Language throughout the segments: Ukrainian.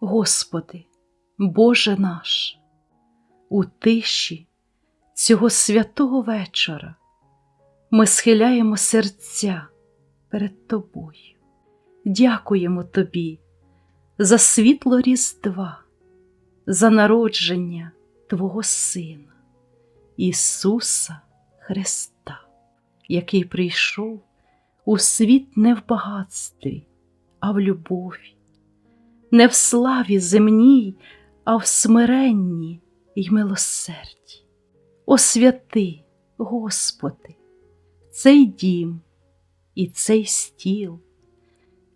Господи, Боже наш, у тиші цього святого вечора ми схиляємо серця перед Тобою, дякуємо Тобі за світло Різдва, за народження Твого Сина, Ісуса Христа, який прийшов у світ не в багатстві, а в любові, не в славі земній, а в смиренні й милосерді. Освяти, Господи, цей дім і цей стіл,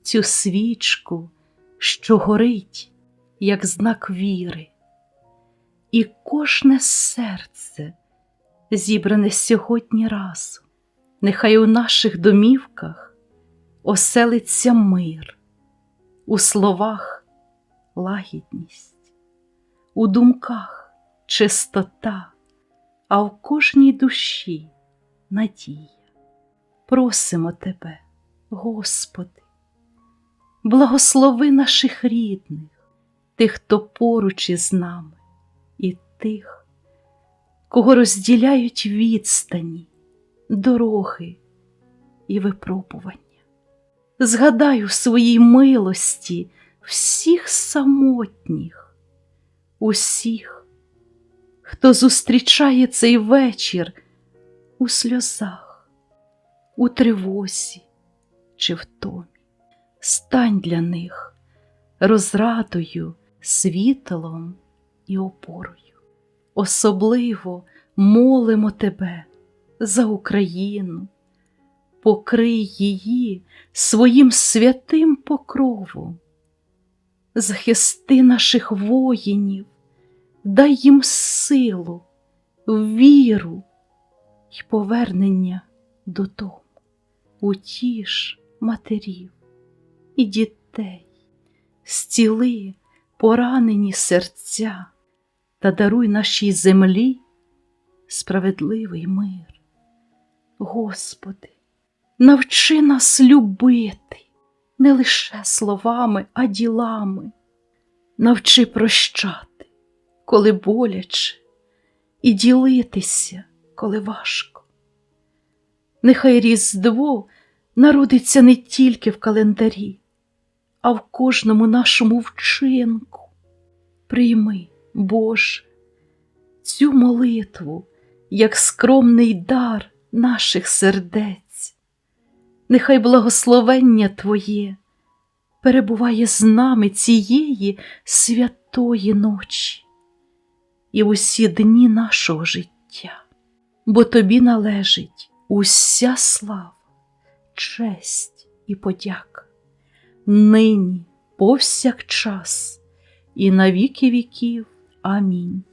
цю свічку, що горить, як знак віри, і кожне серце, зібране сьогодні разом, нехай у наших домівках оселиться мир, у словах лагідність, у думках чистота, а в кожній душі надія. Просимо Тебе, Господи, благослови наших рідних, тих, хто поруч із нами, і тих, кого розділяють відстані, дороги і випробування. Згадай у своїй милості всіх самотніх, усіх, хто зустрічає цей вечір у сльозах, у тривозі чи втомі. Стань для них розрадою, світлом і опорою. Особливо молимо Тебе за Україну, покрий її своїм святим покровом, захисти наших воїнів, дай їм силу, віру й повернення додому, утіш матерів і дітей, зціли поранені серця та даруй нашій землі справедливий мир. Господи, навчи нас любити не лише словами, а ділами, навчи прощати, коли боляче, і ділитися, коли важко. Нехай Різдво народиться не тільки в календарі, а в кожному нашому вчинку. Прийми, Боже, цю молитву як скромний дар наших сердець. Нехай благословення Твоє перебуває з нами цієї святої ночі і усі дні нашого життя, бо Тобі належить уся слава, честь і подяка, нині повсякчас і на віки віків. Амінь.